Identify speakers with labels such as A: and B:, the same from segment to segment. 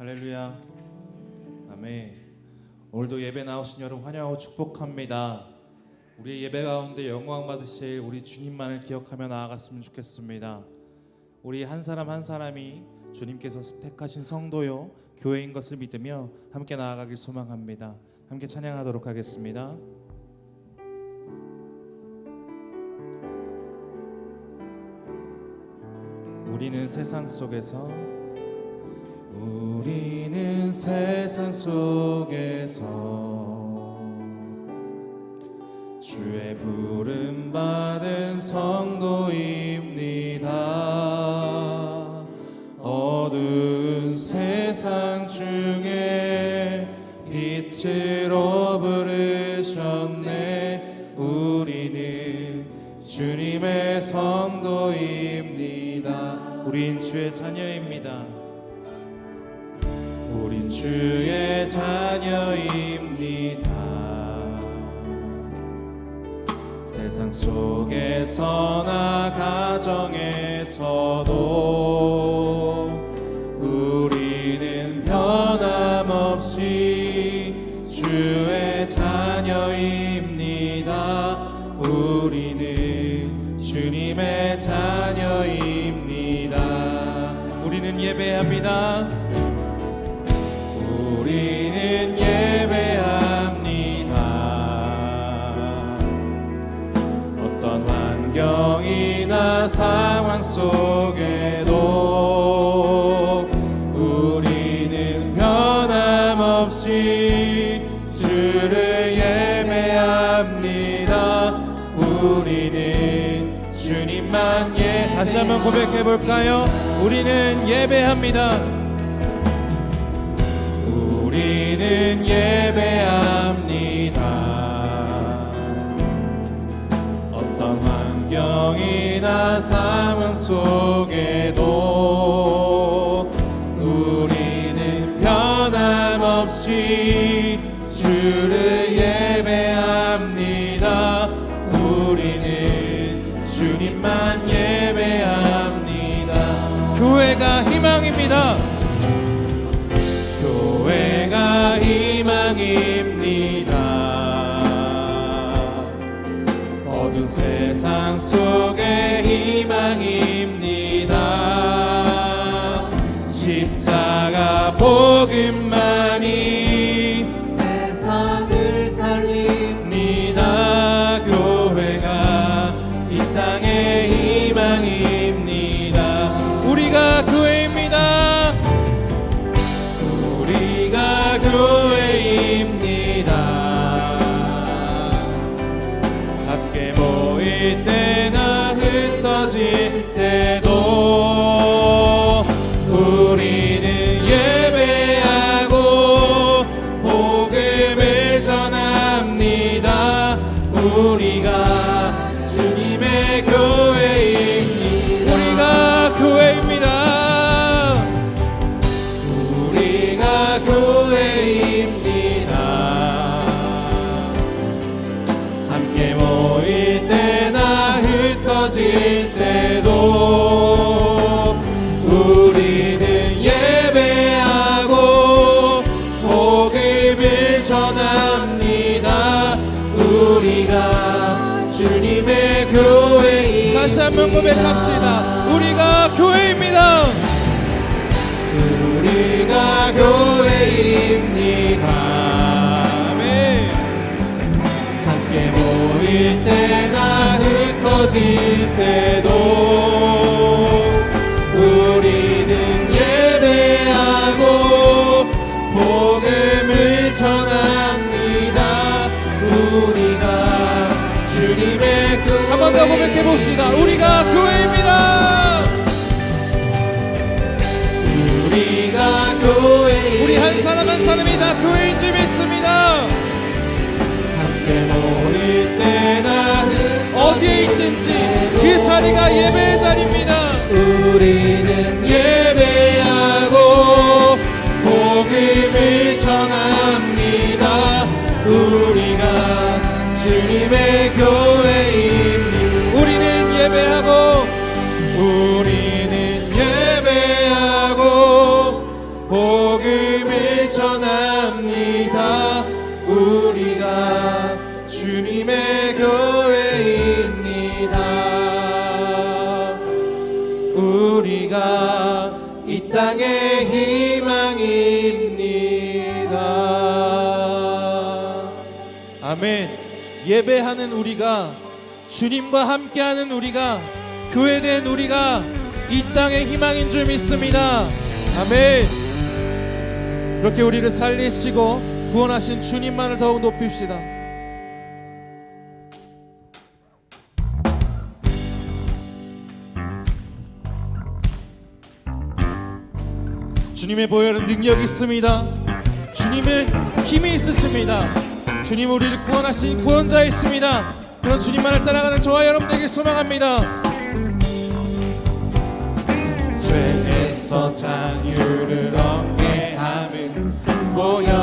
A: 할렐루야. 아멘. 오늘도 예배 나오신 여러분 환영하고 축복합니다. 우리의 예배 가운데 영광 받으실 우리 주님만을 기억하며 나아갔으면 좋겠습니다. 우리 한 사람 한 사람이 주님께서 택하신 성도요 교회인 것을 믿으며 함께 나아가길 소망합니다. 함께 찬양하도록 하겠습니다. 우리는 세상 속에서 우리는 세상 속에서 주의 부름 받은 성도입니다. 어두운 세상 중에 빛으로 부르셨네. 우리는 주님의 성도입니다. 우린 주의 자녀입니다. 주의 자녀입니다. 세상 속에서나 가정에서도 우리는 변함없이 주의 자녀입니다. 우리는 주님의 자녀입니다. 우리는 예배합니다. 우리는 예배합니다. 어떤 환경이나 상황 속에도 우리는 변함없이 주를 예배합니다. 우리는 주님만 예 다시 한번 고백해 볼까요? 우리는 예배합니다. 우리는 예배합니다. 어떤 환경이나 상황 속에도 우리는 변함없이 주를 예배합니다. 우리는 주님만 복 다. 다시 한번 고백합시다. 우리가 교회입니다. 우리가 교회입니다. 아멘. 함께 모일 때나 흩어질 때 더 고백해 봅시다. 우리가 교회입니다. 우리가 교회 우리 한 사람 한 사람이 다 교회인 줄 믿습니다. 함께 모일 때나 어디에 있든지 그 자리가 예배 주님의 교회입니다. 우리가 이 땅의 희망입니다. 아멘. 예배하는 우리가 주님과 함께하는 우리가 교회된 우리가 이 땅의 희망인 줄 믿습니다. 아멘. 그렇게 우리를 살리시고 구원하신 주님만을 더욱 높입시다. 주님의 보혈은 능력이 있습니다. 주님의 힘이 있으십니다. 주님 우리를 구원하신 구원자이십니다. 그런 주님만을 따라가는 저와 여러분에게 소망합니다. 죄에서 자유를 얻게 하는 보혈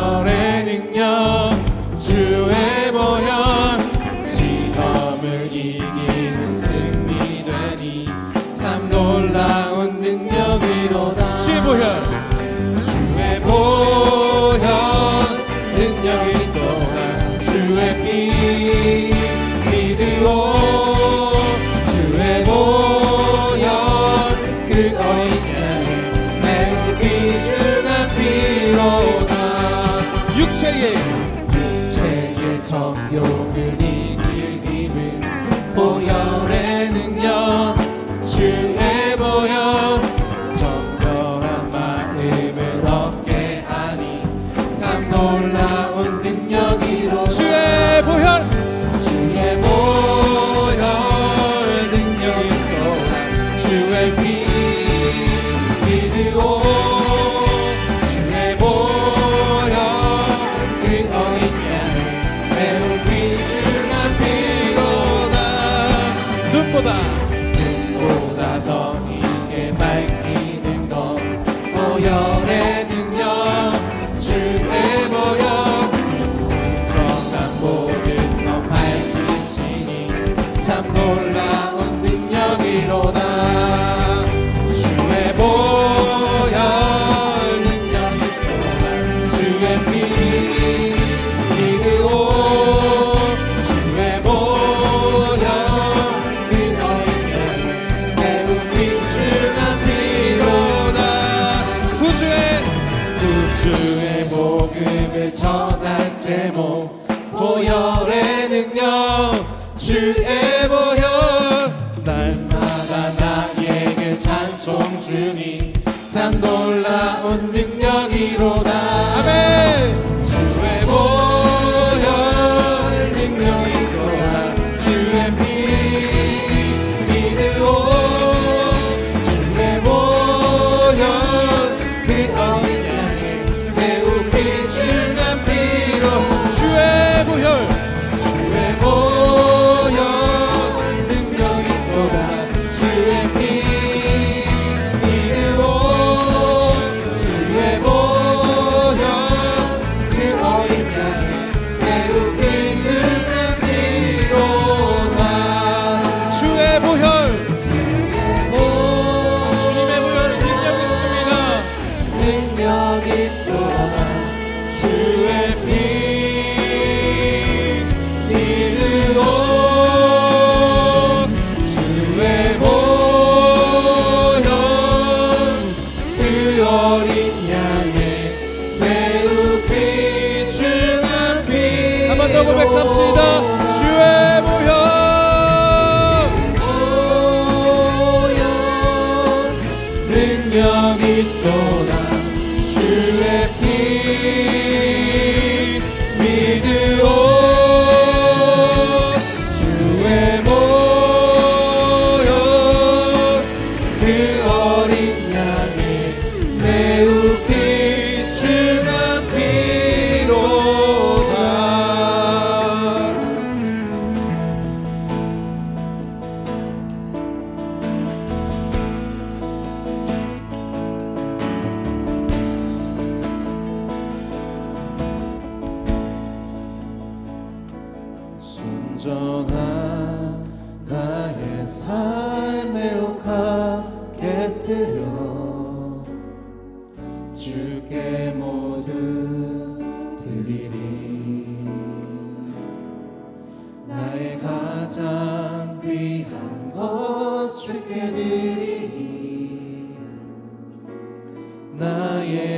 A: चाहिए 주의 보혈 날마다 나에게 찬송 주니 참 놀라운 능력이로다.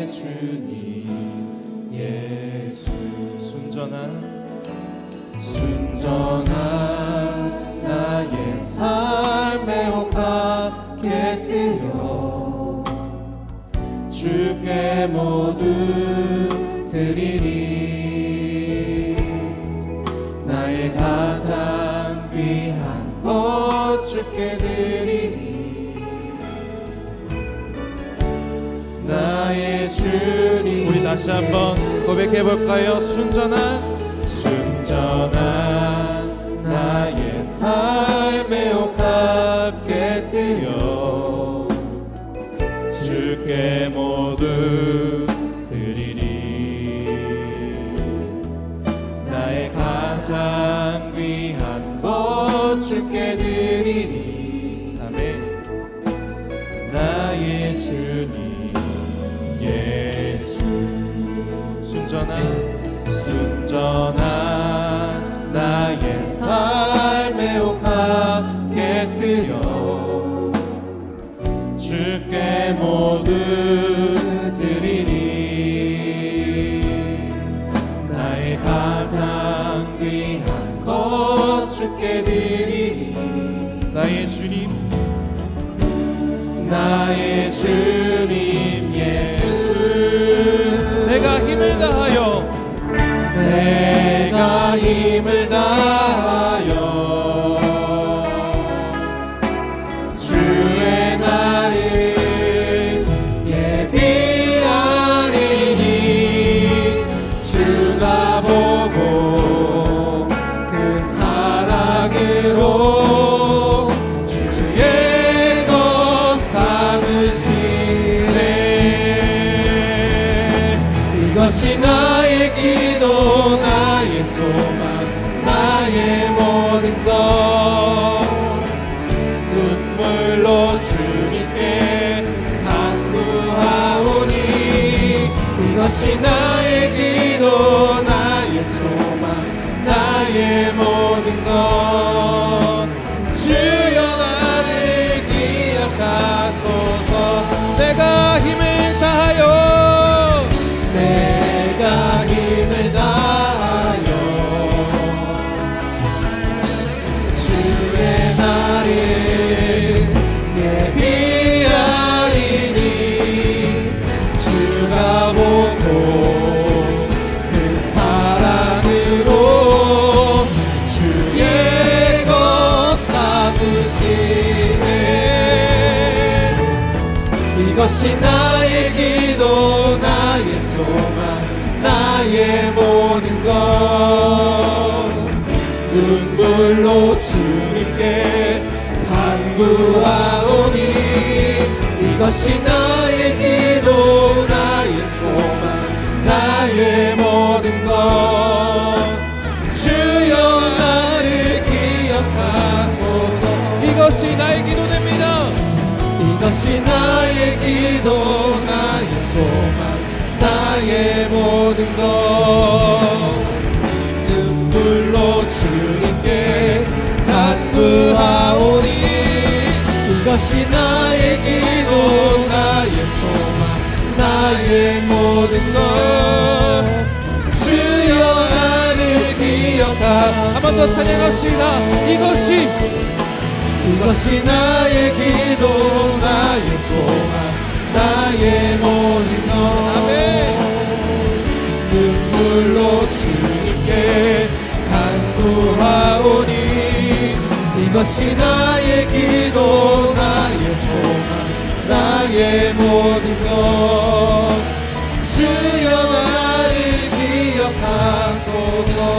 A: 주님 예수.
B: 순전한
A: 나의 삶에 혹하게 드려 주께 모두 드리리. 나의 가장 귀한 것 주께 드리리 주님.
B: 우리 다시 한번 고백해 볼까요? 순전한
A: 순전한 나의 삶에 옥합게 되어 주께 모두 드리리 나의 가장 귀한 것 주께 드리리 나의 삶에 옥합게 드려 주께 모두 드리리 나의 가장 귀한 것 주께 드리리
B: 나의 주님
A: 나의 주님 예수.
B: 내가 힘을 다하여
A: 내가 힘을 다하여 주의 날을 예비하리니 주가 보 이것이 나의 기도 나의 소망 나의 모든 것 이것이 나의 기도 나의 소망 나의 모든 것. 눈물로 주님께 간구하오니 이것이 나 기도 나의 소망 나의 모든 것 눈물로 주님께 간구하오니 이것이 나의 기도 나의 소망 나의 모든 것 주여 나를 기억하
B: 한번 더 찬양합시다. 이것이
A: 이것이 나의 기도 나의 소망 나의 모든 것. 눈물로 주님께 간구하오니 이것이 나의 기도 나의 소망 나의 모든 것 주여 나를 기억하소서